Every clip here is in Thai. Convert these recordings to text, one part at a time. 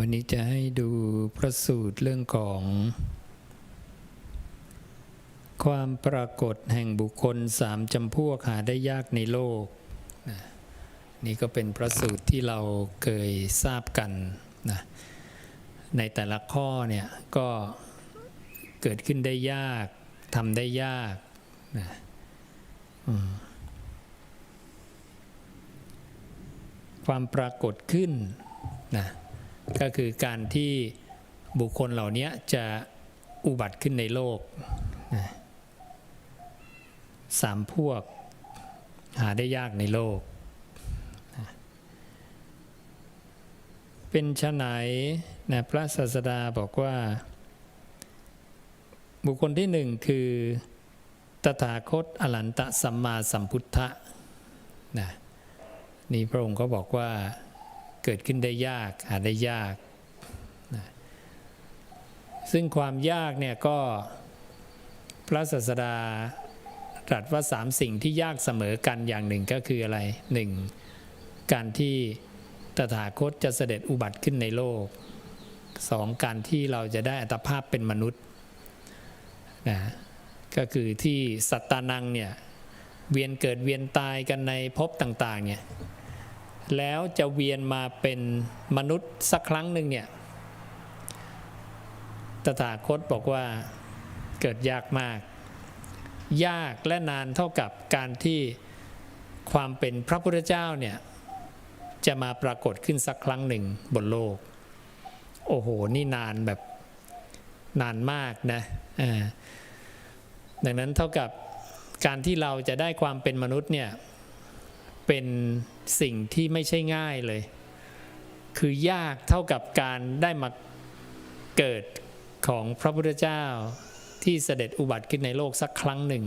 วันนี้จะให้ดูพระสูตรเรื่องของ ความปรากฏแห่งบุคคลสามจำพวกหาได้ยากในโลก นี่ก็เป็นพระสูตรที่เราเคยทราบกันนะในแต่ละข้อเนี่ยก็เกิดขึ้นได้ยากทำได้ยากนะความปรากฏขึ้นนะ ก็คือการที่บุคคลเหล่านี้จะอุบัติขึ้นในโลกสามพวกหาได้ยากในโลก เป็นชะไหนนะพระศาสดาบอกว่า บุคคลที่หนึ่งคือตถาคตอรันตสัมมาสัมพุทธะนะนี่พระองค์ก็บอกว่า เกิดขึ้นได้ยากหาได้ยากนะซึ่งความยากเนี่ยก็พระศาสดาตรัสว่าสามสิ่งที่ยากเสมอกันอย่างหนึ่งก็คืออะไรหนึ่งการที่ตถาคตจะเสด็จอุบัติขึ้นในโลกสองการที่เราจะได้อัตภาพเป็นมนุษย์นะก็คือที่สัตตานังเนี่ยเวียนเกิดเวียนตายกันในภพต่าง ๆ เนี่ย แล้วจะเวียนมาเป็นมนุษย์สักครั้งหนึ่งเนี่ย ตถาคตบอกว่าเกิดยากมาก ยากและนานเท่ากับการที่ความเป็นพระพุทธเจ้าเนี่ย จะมาปรากฏขึ้นสักครั้งหนึ่งบนโลก โอ้โห นี่นานแบบนานมากนะอ่าดังนั้นเท่ากับการที่เราจะได้ความเป็นมนุษย์เนี่ย เป็นสิ่งที่ไม่ใช่ง่ายเลย คือยากเท่ากับการได้มาเกิดของพระพุทธเจ้าที่เสด็จอุบัติขึ้นในโลกสักครั้งหนึ่ง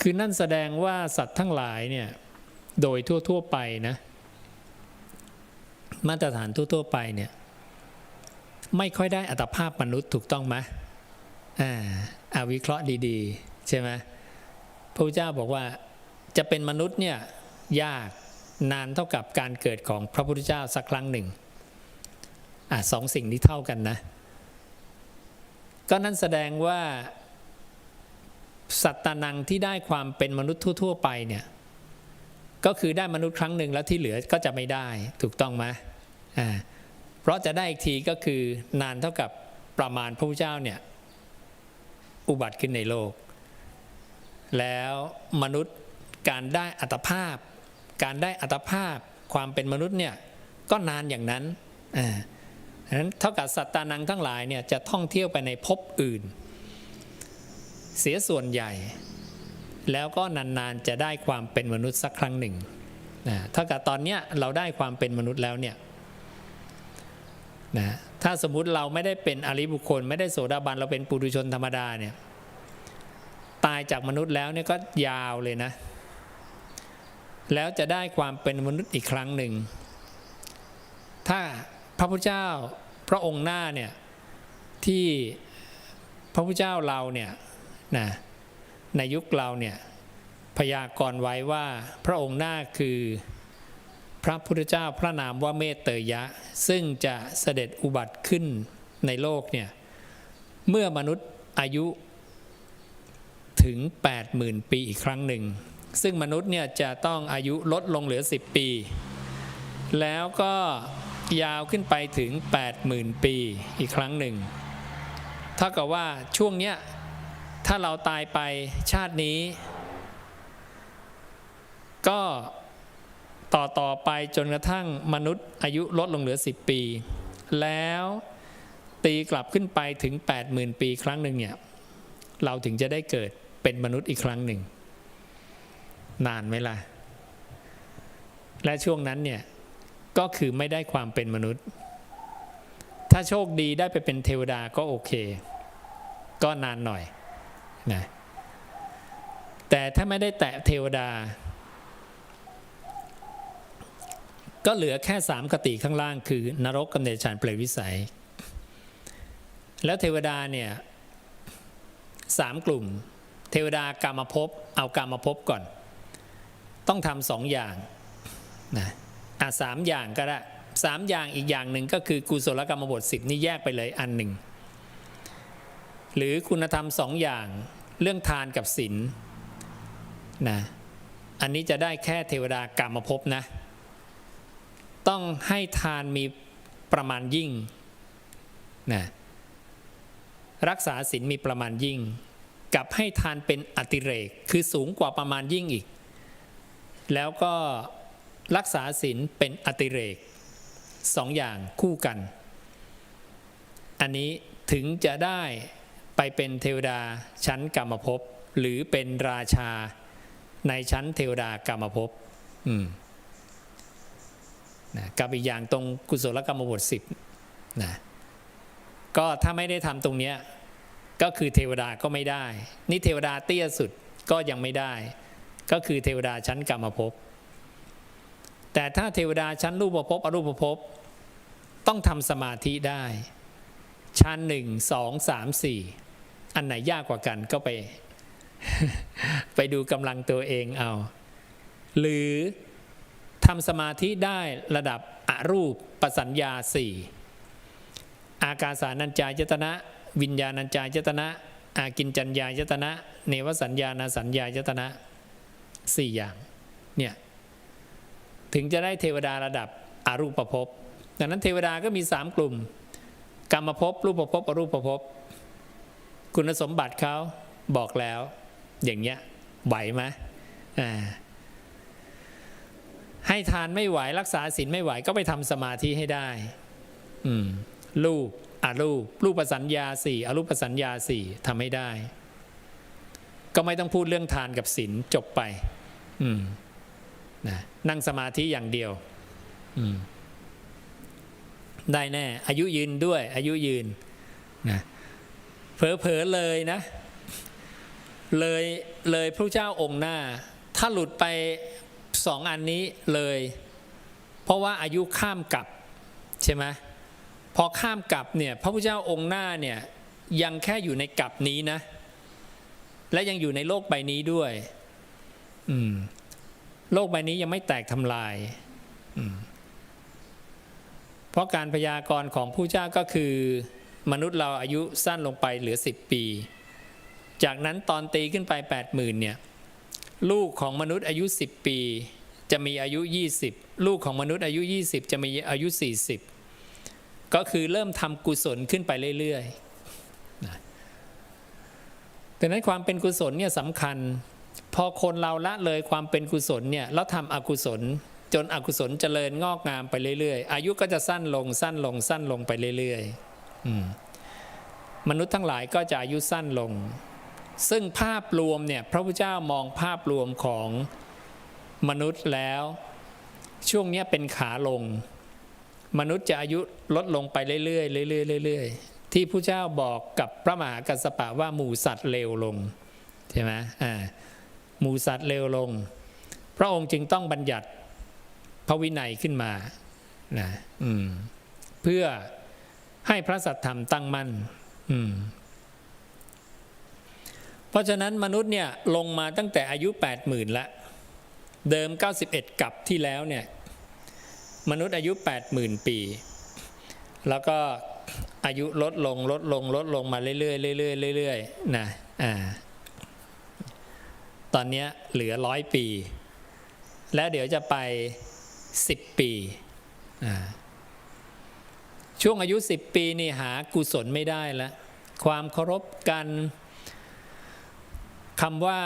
คือนั่นแสดงว่าสัตว์ทั้งหลายเนี่ย โดยทั่ว ๆ ไปนะ มาตรฐานทั่ว ๆ ไปเนี่ย ไม่ค่อยได้อัตภาพมนุษย์ถูกต้องไหมอ่าอาวิเคราะห์ดี ๆ ใช่ไหม พระพุทธเจ้าบอกว่าจะเป็นมนุษย์เนี่ยยากนานเท่ากับการเกิดของพระพุทธเจ้าสักครั้งหนึ่งอะสองสิ่งนี้เท่ากันนะ ก็นั่นแสดงว่าสัตตานังที่ได้ความเป็นมนุษย์ทั่ว ๆ ไปเนี่ยก็คือได้มนุษย์ครั้งหนึ่งแล้วที่เหลือก็จะไม่ได้ถูกต้องไหมอ่าเพราะจะได้อีกทีก็คือนานเท่ากับประมาณพระพุทธเจ้าเนี่ยอุบัติขึ้นในโลก แล้วมนุษย์การได้อัตภาพ การได้อัตภาพความเป็นมนุษย์เนี่ยก็นานอย่างนั้นอ่าะนั้นเท่ากับสัตตานังทั้งหลายเนี่ยจะท่องเที่ยวไปในภพอื่น เสียส่วนใหญ่ แล้วก็นานๆจะได้ความเป็นมนุษย์สักครั้งหนึ่งนะเท่ากับตอนเนี้ยเราได้ความเป็นมนุษย์แล้วเนี่ยนะถ้าสมมุติเราไม่ได้เป็นอริบุคคล ไม่ได้โสดาบันเราเป็นปุถุชนธรรมดาเนี่ย ตายจากมนุษย์แล้วเนี่ยก็ยาวเลยนะ แล้วจะได้ความเป็นมนุษย์อีกครั้งหนึ่ง ถ้าพระพุทธเจ้าพระองค์หน้าเนี่ยที่พระพุทธเจ้าเราเนี่ยนะในยุคเราเนี่ยพยากรณ์ไว้ว่าพระองค์หน้าคือพระพุทธเจ้าพระนามว่าเมตเตยะ ซึ่งจะเสด็จอุบัติขึ้นในโลกเนี่ยเมื่อมนุษย์อายุ ถึง 80,000 ปีอีกครั้งหนึ่ง ซึ่งมนุษย์เนี่ยจะต้องอายุลดลงเหลือ 10 ปี แล้วก็ยาวขึ้นไปถึง 80,000 ปีอีกครั้งหนึ่งเท่ากับว่าช่วงเนี้ยถ้าเราตายไปชาตินี้ ก็ต่อต่อไปจนกระทั่งมนุษย์อายุลดลงเหลือ 10 ปี แล้วตีกลับขึ้นไปถึง 80,000 ปีครั้งหนึ่งเนี่ย เราถึงจะได้เกิด เป็นมนุษย์อีกครั้งหนึ่ง นานไหมล่ะ และช่วงนั้นเนี่ยก็คือไม่ได้ความเป็นมนุษย์ ถ้าโชคดีได้ไปเป็นเทวดาก็โอเค ก็นานหน่อยนะแต่ถ้าไม่ได้แตะเทวดา ก็เหลือแค่สามคติข้างล่าง คือนรกกำเนิดฌานเปรตวิสัย แล้วเทวดาเนี่ยสามกลุ่ม เทวดากรรมภพเอากรรมภพก่อน ต้องทำสองอย่างนะอะสามอย่างก็ได้สามอย่างอีกอย่างหนึ่งก็คือกุศลกรรมบทสิบนี่แยกไปเลยอันหนึ่ง หรือคุณธรรมสองอย่างเรื่องทานกับศีลนะอันนี้จะได้แค่เทวดากรรมภพนะ ต้องให้ทานมีประมาณยิ่งนะรักษาศีลมีประมาณยิ่ง กับให้ทานเป็นอติเรก คือสูงกว่าประมาณยิ่งอีก แล้วก็รักษาศีลเป็นอติเรกสองอย่างคู่กัน อันนี้ถึงจะได้ไปเป็นเทวดาชั้นกรรมภพหรือเป็นราชาในชั้นเทวดากรรมภพอืมนะกับอีกอย่างตรงกุศลกรรมบทสิบนะก็ถ้าไม่ได้ทำตรงเนี้ย ก็คือเทวดาก็ไม่ได้ นี่เทวดาเตี้ยสุดก็ยังไม่ได้ ก็คือเทวดาชั้นกรรมภพ แต่ถ้าเทวดาชั้นรูปภพอรูปภพต้องทำสมาธิได้ ชั้นหนึ่งสองสามสี่อันไหนยากกว่ากันก็ไป ไปดูกำลังตัวเองเอา หรือทำสมาธิได้ระดับอรูปปสัญญาสี่ อากาสานัญจายตนะ วิญญาณัญจายตนะอากินจัญญายตนะ เนวสัญญาณสัญญายตนะสี่อย่างเนี่ยถึงจะได้เทวดาระดับอรูปภพดังนั้นเทวดาก็มีสามกลุ่ม กรรมภพรูปภพอรูปภพคุณสมบัติเขาบอกแล้ว อย่างเงี้ยไหวไหมอ่าให้ทานไม่ไหวรักษาศีลไม่ไหวก็ไปทำสมาธิให้ได้ อืมรูป อารูปรูปสัญญาสี่อรูปสัญญาสี่ทำให้ได้ ก็ไม่ต้องพูดเรื่องทานกับศีลจบไป อืมนะนั่งสมาธิอย่างเดียว อืมได้แน่ อายุยืนด้วย อายุยืนนะเผลอๆเลยนะ เลยเลยพระเจ้าองค์หน้า ถ้าหลุดไปสองอันนี้เลย เพราะว่าอายุข้ามกับใช่ไหม พอข้ามกลับเนี่ยพระพุทธเจ้าองค์หน้าเนี่ยยังแค่อยู่ในกลับนี้นะ และยังอยู่ในโลกใบนี้ด้วย อืม โลกใบนี้ยังไม่แตกทำลายเพราะการพยากรณ์ของผู้เจ้าก็คือ มนุษย์เราอายุสั้นลงไปเหลือ 10 ปี จากนั้นตอนตีขึ้นไป 80,000เนี่ยลูกของมนุษย์อายุ 10 ปี จะมีอายุ 20 ลูกของมนุษย์อายุ 20 จะมีอายุ 40 ก็คือเริ่มทำกุศลขึ้นไปเรื่อยๆนะดังนั้นความเป็นกุศลเนี่ยสำคัญ พอคนเราละเลยความเป็นกุศลเนี่ยแล้วทำอกุศล จนอกุศลเจริญงอกงามไปเรื่อยๆ อายุก็จะสั้นลงสั้นลงสั้นลงไปเรื่อยๆมนุษย์ทั้งหลายก็จะอายุสั้นลง ซึ่งภาพรวมเนี่ยพระพุทธเจ้ามองภาพรวมของมนุษย์แล้ว ช่วงนี้เป็นขาลง มนุษย์จะอายุลดลงไปเรื่อยๆเรื่อยๆเรื่อยๆที่พระเจ้าบอกกับพระมหากัสสปะว่าหมู่สัตว์เลวลงใช่ไหมอ่าหมูสัตว์เลวลง พระองค์จึงต้องบัญญัติพระวินัยขึ้นมานะอืมเพื่อให้พระสัตธรรมตั้งมั่นอืมเพราะฉะนั้นมนุษย์เนี่ยลงมาตั้งแต่อายุ 8 0,000ละเดิม 91 กับที่แล้วเนี่ย มนุษย์อายุ 80,000 ปี แล้วก็อายุลดลงลดลงลดลงมาเรื่อยๆเรื่อยๆเรื่อยๆนะอ่าตอนนี้เหลือร้อยปี แล้วเดี๋ยวจะไปสิบปีอ่าช่วงอายุ 10 ปีนี่หากุศลไม่ได้แล้วความเคารพกัน คำว่า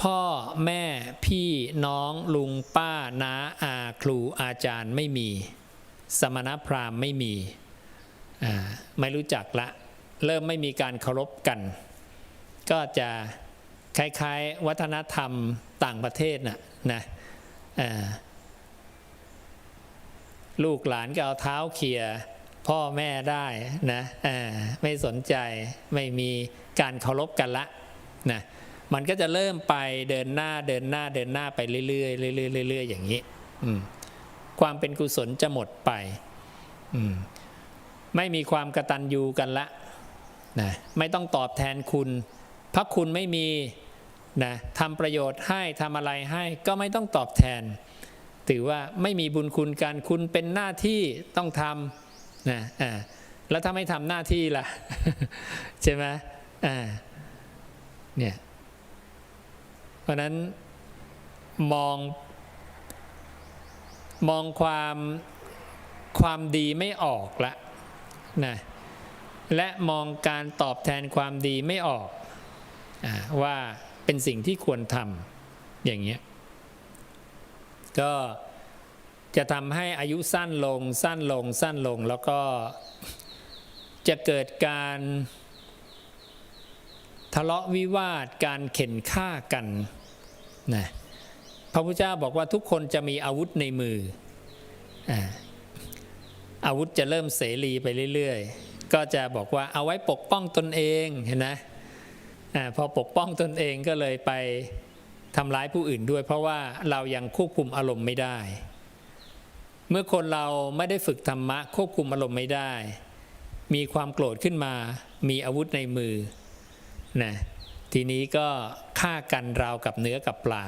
พ่อแม่พี่น้องลุงป้าน้าอาครูอาจารย์ไม่มี สมณพราหมณ์ไม่มีไม่รู้จักละ เริ่มไม่มีการเคารพกัน ก็จะคล้ายๆ วัฒนธรรมต่างประเทศน่ะนะลูกหลานก็เอาเท้าเขี่ยพ่อแม่ได้นะไม่สนใจไม่มีการเคารพกันละนะ มันก็จะเริ่มไปเดินหน้าเดินหน้าเดินหน้าไปเรื่อยๆเรื่อยๆเรื่อยๆอย่างนี้ความเป็นกุศลจะหมดไปไม่มีความกระตันยูกันละนะไม่ต้องตอบแทนคุณ พระคุณไม่มีนะทำประโยชน์ให้ทำอะไรให้ ก็ไม่ต้องตอบแทน ถือว่าไม่มีบุญคุณกันคุณเป็นหน้าที่ต้องทำนะอ่าแล้วถ้าไม่ทำหน้าที่ล่ะ ใช่ไหมอ่าเนี่ย ราะนั้นมองมองความความดีไม่ออกละนะและมองการตอบแทนความดีไม่ออกอว่าเป็นสิ่งที่ควรทำอย่างเงี้ยก็จะทำให้อายุสั้นลงสั้นลงสั้นลงแล้วก็จะเกิดการทะเลาะวิวาทการเข็นฆ่ากัน นะพระพุทธเจ้าบอกว่าทุกคนจะมีอาวุธในมืออาวุธจะเริ่มเสรีไปเรื่อยๆ ก็จะบอกว่าเอาไว้ปกป้องตนเองเห็นไหมพอปกป้องตนเองก็เลยไปทำร้ายผู้อื่นด้วย เพราะว่าเรายังควบคุมอารมณ์ไม่ได้ เมื่อคนเราไม่ได้ฝึกธรรมะควบคุมอารมณ์ไม่ได้ มีความโกรธขึ้นมา มีอาวุธในมือนะ ทีนี้ก็ฆ่ากันราวกับเนื้อกับปลา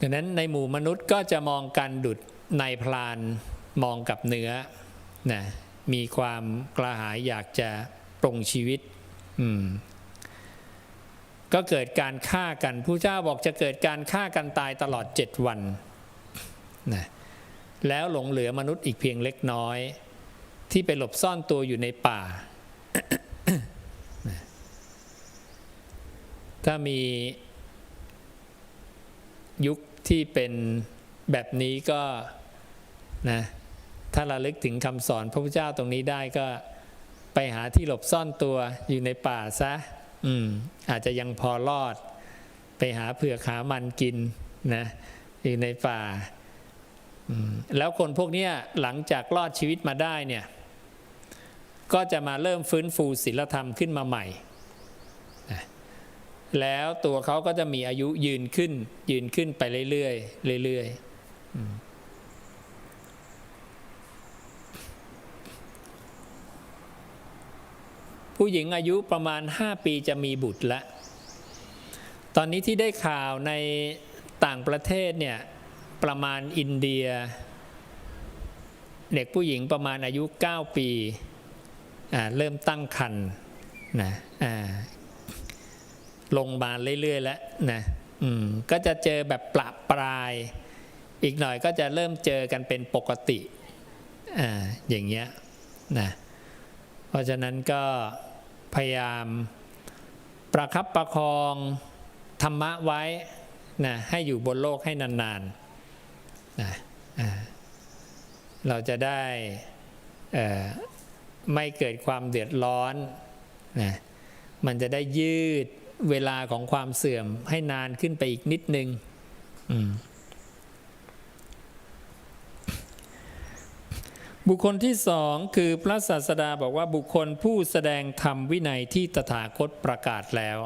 ดังนั้นในหมู่มนุษย์ก็จะมองกันดุดนายพลานมองกับเนื้อนะมีความกระหายอยากจะปรงชีวิต ก็เกิดการฆ่ากันผู้เจ้าบอกจะเกิดการฆ่ากันตายตลอดเจ็ดวันนะแล้วหลงเหลือมนุษย์อีกเพียงเล็กน้อย ที่ไปหลบซ่อนตัวอยู่ในป่า นะ ถ้ามียุคที่เป็นแบบนี้ก็นะถ้าระลึกถึงคำสอนพระพุทธเจ้าตรงนี้ได้ก็ไปหาที่หลบซ่อนตัวอยู่ในป่าซะอืมอาจจะยังพอรอด ไปหาเผือกหามันกินนะอยู่ในป่าแล้วคนพวกเนี้ยหลังจากรอดชีวิตมาได้เนี่ย ก็จะมาเริ่มฟื้นฟูศีลธรรมขึ้นมาใหม่ แล้วตัวเขาก็จะมีอายุยืนขึ้น ยืนขึ้นไปเรื่อยๆเรื่อยๆผู้หญิงอายุประมาณ 5 ปีจะมีบุตรล้วตอนนี้ที่ได้ข่าวในต่างประเทศเนี่ย ประมาณอินเดีย เด็กผู้หญิงประมาณอายุ 9 ปีอ่าเริ่มตั้งครรภ์นะอ่า ลงมาเรื่อยๆแล้วนะอืมก็จะเจอแบบประปราย อีกหน่อยก็จะเริ่มเจอกันเป็นปกติอ่าอย่างเงี้ยนะเพราะฉะนั้นก็พยายามประคับประคองธรรมะไว้นะให้อยู่บนโลกให้นานๆนะอ่าเราจะได้ไม่เกิดความเดือดร้อนนะมันจะได้ยืด เวลาของความเสื่อมให้นานขึ้นไปอีกนิดนึงบุคคลที่สองคือพระศาสดาบอกว่าบุคคลผู้แสดงธรรมวินัยที่ตถาคตประกาศแล้ว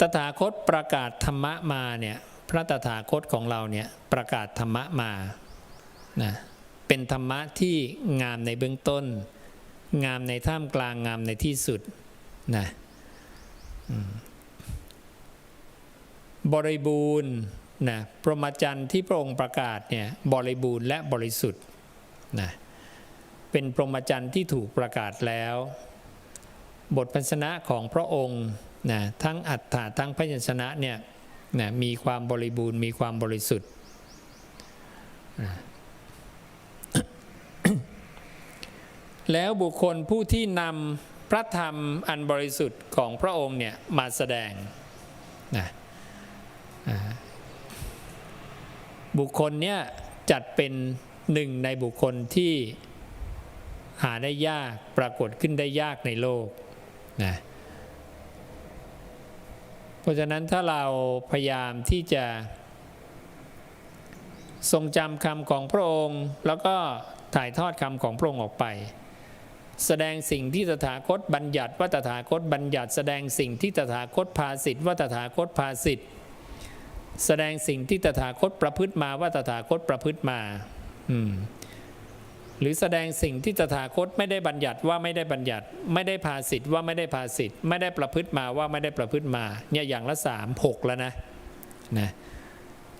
ตถาคตประกาศธรรมะมาเนี่ยพระตถาคตของเราเนี่ยประกาศธรรมะมานะเป็นธรรมะที่งามในเบื้องต้น งามในท่ามกลางงามในที่สุด นะบริบูรณ์นะพรหมจรรย์ที่พระองค์ประกาศเนี่ยบริบูรณ์และบริสุทธิ์นะเป็นพรหมจรรย์ที่ถูกประกาศแล้ว บทพันชนะของพระองค์นะทั้งอัฏฐะทั้งพยัญชนะเนี่ยนะมีความบริบูรณ์มีความบริสุทธิ์นะแล้วบุคคลผู้ที่นำ พระธรรมอันบริสุทธิ์ของพระองค์เนี่ยมาแสดงนะบุคคลเนี่ยจัดเป็นหนึ่งในบุคคลที่หาได้ยากปรากฏขึ้นได้ยากในโลกนะเพราะฉะนั้นถ้าเราพยายามที่จะทรงจำคำของพระองค์ แล้วก็ถ่ายทอดคำของพระองค์ออกไป แสดงสิ่งที่ตถาคตบัญญัติว่าตถาคตบัญญัติ แสดงสิ่งที่ตถาคตภาสิทธิ์ว่าตถาคตภาสิทธิ์แสดงสิ่งที่ตถาคตประพฤติมาว่าตถาคตประพฤติมาอืมหรือแสดงสิ่งที่ตถาคตไม่ได้บัญญัติว่าไม่ได้บัญญัติ ไม่ได้ภาสิทธิ์ว่าไม่ได้ภาสิทธิ์ไม่ได้ประพฤติมาว่าไม่ได้ประพฤติมาเนี่ยอย่างละสามหกแล้วนะนะ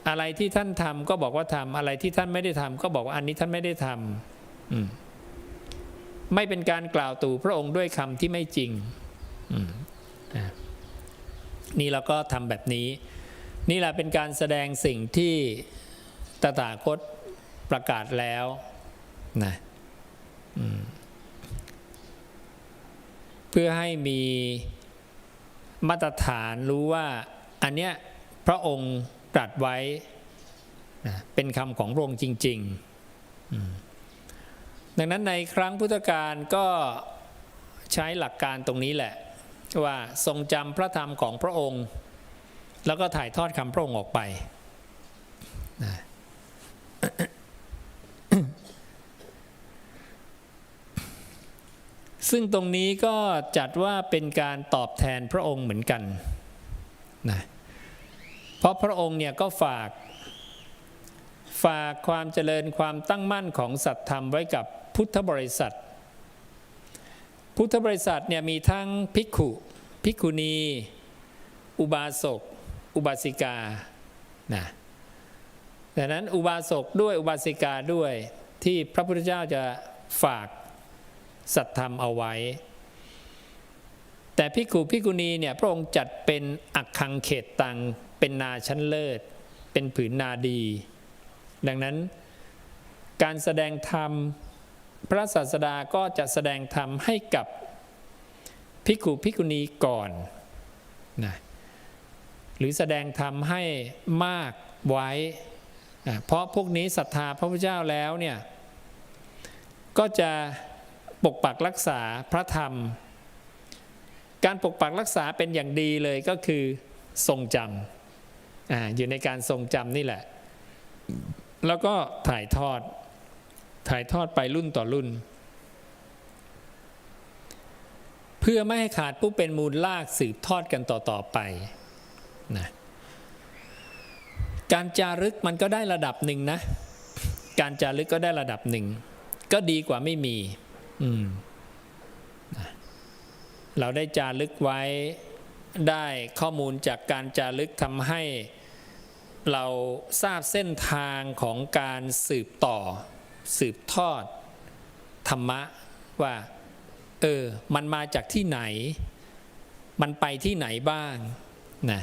อะไรที่ท่านทำก็บอกว่าทำอะไรที่ท่านไม่ได้ทำก็บอกว่าอันนี้ท่านไม่ได้ทำอืม ไม่เป็นการกล่าวตู่พระองค์ด้วยคำที่ไม่จริง นี่เราก็ทำแบบนี้ นี่แหละเป็นการแสดงสิ่งที่ตถาคตประกาศแล้วนะเพื่อให้มีมาตรฐานรู้ว่าอันเนี้ยพระองค์ตรัสไว้เป็นคำของพระองค์จริง ๆ ดังนั้นในครั้งพุทธกาลก็ใช้หลักการตรงนี้แหละ ว่าทรงจำพระธรรมของพระองค์ แล้วก็ถ่ายทอดคำพระองค์ออกไปนะซึ่งตรงนี้ก็จัดว่าเป็นการตอบแทนพระองค์เหมือนกันนะเพราะพระองค์เนี่ยก็ฝาก ฝากความเจริญความตั้งมั่นของสัตธรรมไว้กับ พุทธบริษัท พุทธบริษัทเนี่ยมีทั้งภิกขุภิกขุณี อุบาสก อุบาสิกานะดังนั้นอุบาสกด้วยอุบาสิกาด้วยที่พระพุทธเจ้าจะฝากสัตธรรมเอาไว้ แต่ภิกขุภิกุณีเนี่ยพระองค์จัดเป็นอักขังเขตตัง เป็นนาชั้นเลิศ เป็นผืนนาดี ดังนั้นการแสดงธรรม พระศาสดาก็จะแสดงธรรมให้กับภิกขุภิกขุณีก่อนนะหรือแสดงธรรมให้มากไว้นะเพราะพวกนี้ศรัทธาพระพุทธเจ้าแล้วเนี่ยก็จะปกปักรักษาพระธรรม การปกปักรักษาเป็นอย่างดีเลยก็คือทรงจำออยู่ในการทรงจำนี่แหละ แล้วก็ถ่ายทอด ถ่ายทอดไปรุ่นต่อรุ่น เพื่อไม่ให้ขาดผู้เป็นมูลลากสืบทอดกันต่อๆไปนะการจารึกมันก็ได้ระดับหนึ่งนะ การจารึกก็ได้ระดับหนึ่ง ก็ดีกว่าไม่มีอืมนะเราได้จารึกไว้ได้ข้อมูลจากการจารึกทำให้เราทราบเส้นทางของการสืบต่อ สืบทอดธรรมะว่าเออมันมาจากที่ไหน มันไปที่ไหนบ้างนะ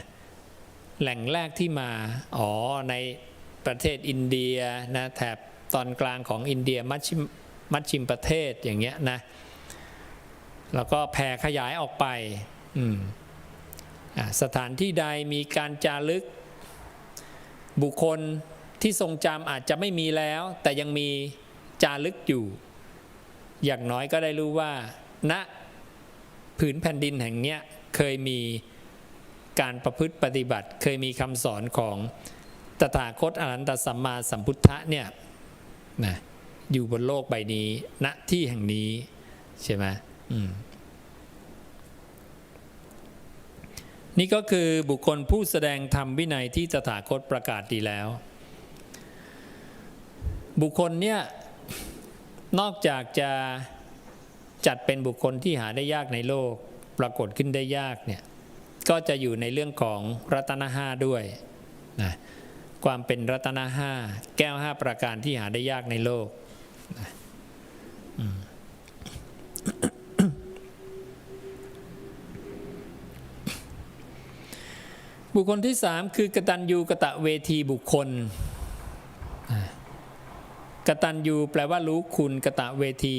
แหล่งแรกที่มาอ๋อในประเทศอินเดียนะแถบตอนกลางของอินเดียมัชชิมมัชชิมประเทศอย่างเงี้ยนะแล้วก็แผ่ขยายออกไปอืมอะสถานที่ใดมีการจารึกบุคคล ที่ทรงจำอาจจะไม่มีแล้ว แต่ยังมีจารึกอยู่ อย่างน้อยก็ได้รู้ว่าณผืนแผ่นดินแห่งเนี้ยเคยมีการประพฤติปฏิบัติ เคยมีคำสอนของตถาคตอรันตสัมมาสัมพุทธะเนี่ยนะอยู่บนโลกใบนี้ณที่แห่งนี้ ใช่ไหมอืมนี่ก็คือบุคคลผู้แสดงธรรมวินัยที่ตถาคตประกาศดีแล้ว บุคคลเนี่ยนอกจากจะจัดเป็นบุคคลที่หาได้ยากในโลก ปรากฏขึ้นได้ยากเนี่ยก็จะอยู่ในเรื่องของรัตนห้าด้วยนะความเป็นรัตนห้าแก้วห้าประการที่หาได้ยากในโลกนะบุคคลที่สามคือกตัญญูกะตะเวทีบุคคล กตัญญูแปลว่ารู้คุณกะตะเวที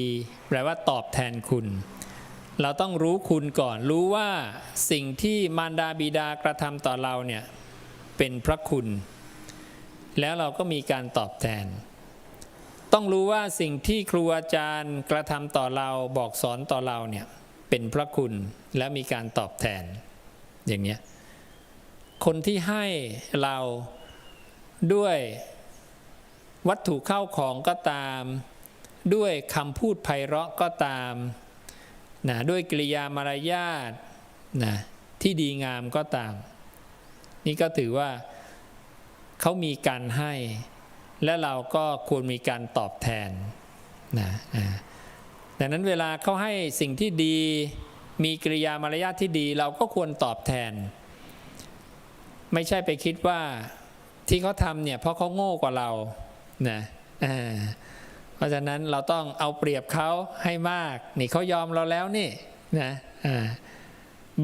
แปลว่าตอบแทนคุณ เราต้องรู้คุณก่อน รู้ว่าสิ่งที่มารดาบิดากระทำต่อเราเนี่ยเป็นพระคุณ แล้วเราก็มีการตอบแทน ต้องรู้ว่าสิ่งที่ครูอาจารย์กระทำต่อเราบอกสอนต่อเราเนี่ยเป็นพระคุณและมีการตอบแทน อย่างเนี้ยคนที่ให้เราด้วย วัตถุเข้าของก็ตาม ด้วยคำพูดไพเราะก็ตามนะด้วยกริยามารยาทนะที่ดีงามก็ตาม นี่ก็ถือว่าเขามีการให้ และเราก็ควรมีการตอบแทนนะดังนั้นเวลาเขาให้สิ่งที่ดีมีกริยามารยาทที่ดีเราก็ควรตอบแทน ไม่ใช่ไปคิดว่าที่เขาทำเนี่ยเพราะเขาโง่กว่าเรา นะอ่าเพราะฉะนั้นเราต้องเอาเปรียบเขาให้มาก นี่เขายอมเราแล้วนี่นะอ่า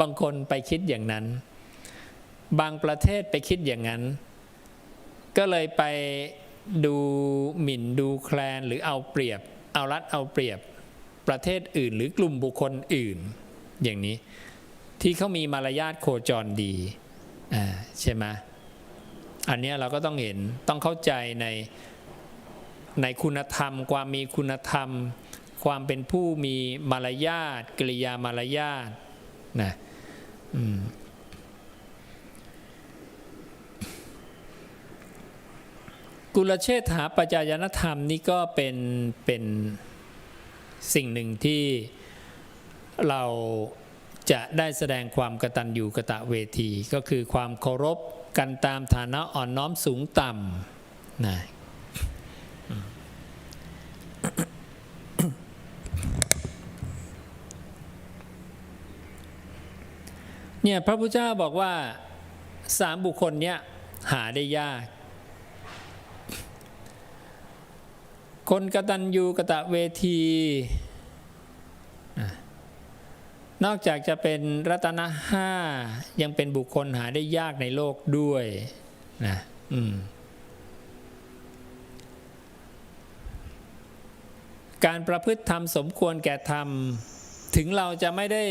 บางคนไปคิดอย่างนั้น บางประเทศไปคิดอย่างนั้น ก็เลยไปดูหมิ่นดูแคลนหรือเอาเปรียบ เอารัดเอาเปรียบประเทศอื่น หรือกลุ่มบุคคลอื่น อย่างนี้ที่เขามีมารยาทโคจรดีอ่าใช่ไหมอันเนี้ยเราก็ต้องเห็นต้องเข้าใจใน ในคุณธรรม ความมีคุณธรรม ความเป็นผู้มีมารยาทกิริยามารยาทนะกุลเชษฐาปัจจายนธรรมนี่ก็เป็นเป็นสิ่งหนึ่งที่เราจะได้แสดงความกตัญญูกะตะเวที ก็คือความเคารพกันตามฐานะอ่อนน้อมสูงต่ำนะ เนี่ยพระพุทธเจ้าบอกว่าสามบุคคลเนี้ยหาได้ยาก คนกตัญญูกะตะเวที นอกจากจะเป็นรัตนะห้ายังเป็นบุคคลหาได้ยากในโลกด้วยนะอืมการประพฤติธรรมสมควรแก่ธรรม ถึงเราจะไม่ได้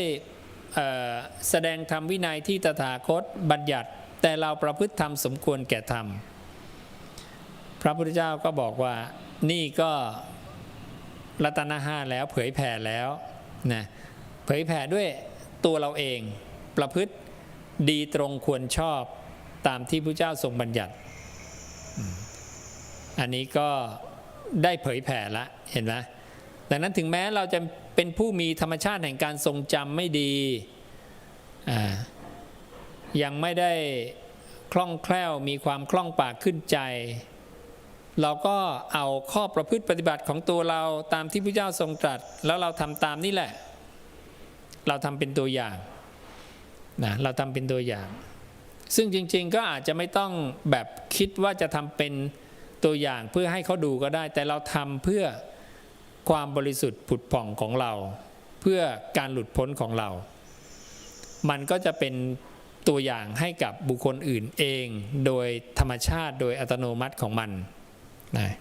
แสดงธรรมวินัยที่ตถาคตบัญญัติ แต่เราประพฤติธรรมสมควรแก่ธรรม พระพุทธเจ้าก็บอกว่านี่ก็รัตนห้าแล้วเผยแผ่แล้วนะเผยแผ่ด้วยตัวเราเองประพฤติดีตรงควรชอบตามที่พระเจ้าทรงบัญญัติ อันนี้ก็ได้เผยแผ่ละเห็นไหมดังนั้นถึงแม้เราจะ เป็นผู้มีธรรมชาติแห่งการทรงจำไม่ดี ยังไม่ได้คล่องแคล่วมีความคล่องปากขึ้นใจ เราก็เอาข้อประพฤติปฏิบัติของตัวเราตามที่พระเจ้าทรงตรัส แล้วเราทำตามนี่แหละ เราทำเป็นตัวอย่างนะเราทำเป็นตัวอย่าง ซึ่งจริงๆก็อาจจะไม่ต้องแบบคิดว่าจะทำเป็นตัวอย่างเพื่อให้เขาดูก็ได้ แต่เราทำเพื่อ ความบริสุทธิ์ผุดผ่องของเรา เพื่อการหลุดพ้นของเรา มันก็จะเป็นตัวอย่างให้กับบุคคลอื่นเอง โดยธรรมชาติโดยอัตโนมัติของมันนะ